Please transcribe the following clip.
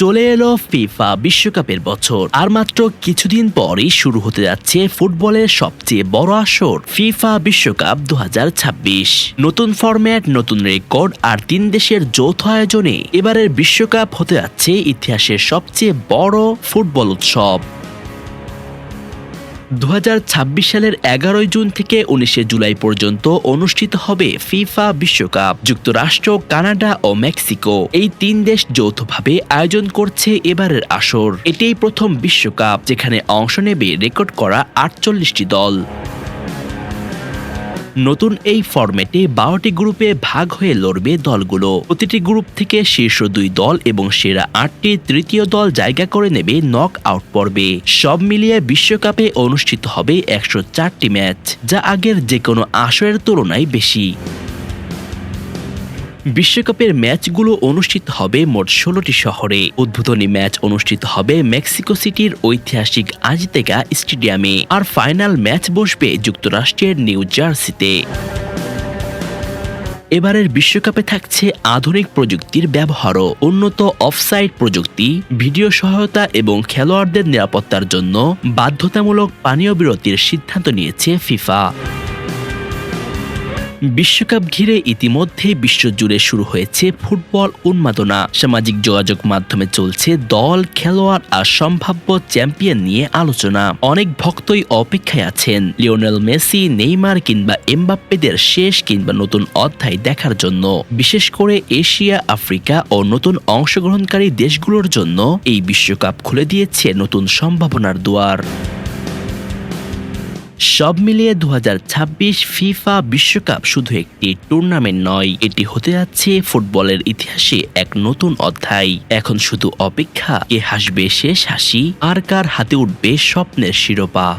চলে এলো ফিফা বিশ্বকাপের বছর। আর মাত্র কিছুদিন পরই শুরু হতে যাচ্ছে ফুটবলের সবচেয়ে বড় আসর, ফিফা বিশ্বকাপ দু হাজার ছাব্বিশ। নতুন ফরম্যাট, নতুন রেকর্ড, আর তিন দেশের যৌথ আয়োজনে এবারের বিশ্বকাপ হতে যাচ্ছে ইতিহাসের সবচেয়ে বড় ফুটবল উৎসব। দু হাজার ছাব্বিশ সালের এগারোই জুন থেকে উনিশে জুলাই পর্যন্ত অনুষ্ঠিত হবে ফিফা বিশ্বকাপ, যুক্তরাষ্ট্র, কানাডা ও মেক্সিকো। এই তিন দেশ যৌথভাবে আয়োজন করছে এবারের আসর। এটাই প্রথম বিশ্বকাপ, যেখানে অংশ নেবে রেকর্ড করা আটচল্লিশটি দল। নতুন এই ফরম্যাটে বারোটি গ্রুপে ভাগ হয়ে লড়বে দলগুলো। প্রতিটি গ্রুপ থেকে শীর্ষ দুই দল এবং সেরা আটটি তৃতীয় দল জায়গা করে নেবে নক আউট পর্বে। সব মিলিয়ে বিশ্বকাপে অনুষ্ঠিত হবে একশো চারটি ম্যাচ যা আগের যে কোনো আসরের তুলনায় বেশি। বিশ্বকাপের ম্যাচগুলো অনুষ্ঠিত হবে মোট ষোলোটি শহরে। উদ্বোধনী ম্যাচ অনুষ্ঠিত হবে মেক্সিকো সিটির ঐতিহাসিক আজিতেকা স্টেডিয়ামে। আর ফাইনাল ম্যাচ বসবে যুক্তরাষ্ট্রের নিউ জার্সিতে। এবারের বিশ্বকাপে থাকছে আধুনিক প্রযুক্তির ব্যবহারও। উন্নত অফসাইড প্রযুক্তি, ভিডিও সহায়তা এবং খেলোয়াড়দের নিরাপত্তার জন্য বাধ্যতামূলক পানীয় বিরতির সিদ্ধান্ত নিয়েছে ফিফা। বিশ্বকাপ ঘিরে ইতিমধ্যে বিশ্বজুড়ে শুরু হয়েছে ফুটবল উন্মাদনা। সামাজিক যোগাযোগ মাধ্যমে চলছে দল, খেলোয়াড় আর সম্ভাব্য চ্যাম্পিয়ন নিয়ে আলোচনা। অনেক ভক্তই অপেক্ষায় আছেন। লিওনেল মেসি, নেইমার কিংবা এমবাপ্পেদের শেষ কিংবা নতুন অধ্যায় দেখার জন্য। বিশেষ করে এশিয়া, আফ্রিকা ও নতুন অংশগ্রহণকারী দেশগুলোর জন্য এই বিশ্বকাপ খুলে দিয়েছে নতুন সম্ভাবনার দুয়ার। সব মিলিয়ে দুহাজার ছাব্বিশ ফিফা বিশ্বকাপ শুধু একটি টুর্নামেন্ট নয়, এটি হতে যাচ্ছে ফুটবলের ইতিহাসে এক নতুন অধ্যায়। এখন শুধু অপেক্ষা, কে হাসবে শেষ হাসি আর কার হাতে উঠবে স্বপ্নের শিরোপা?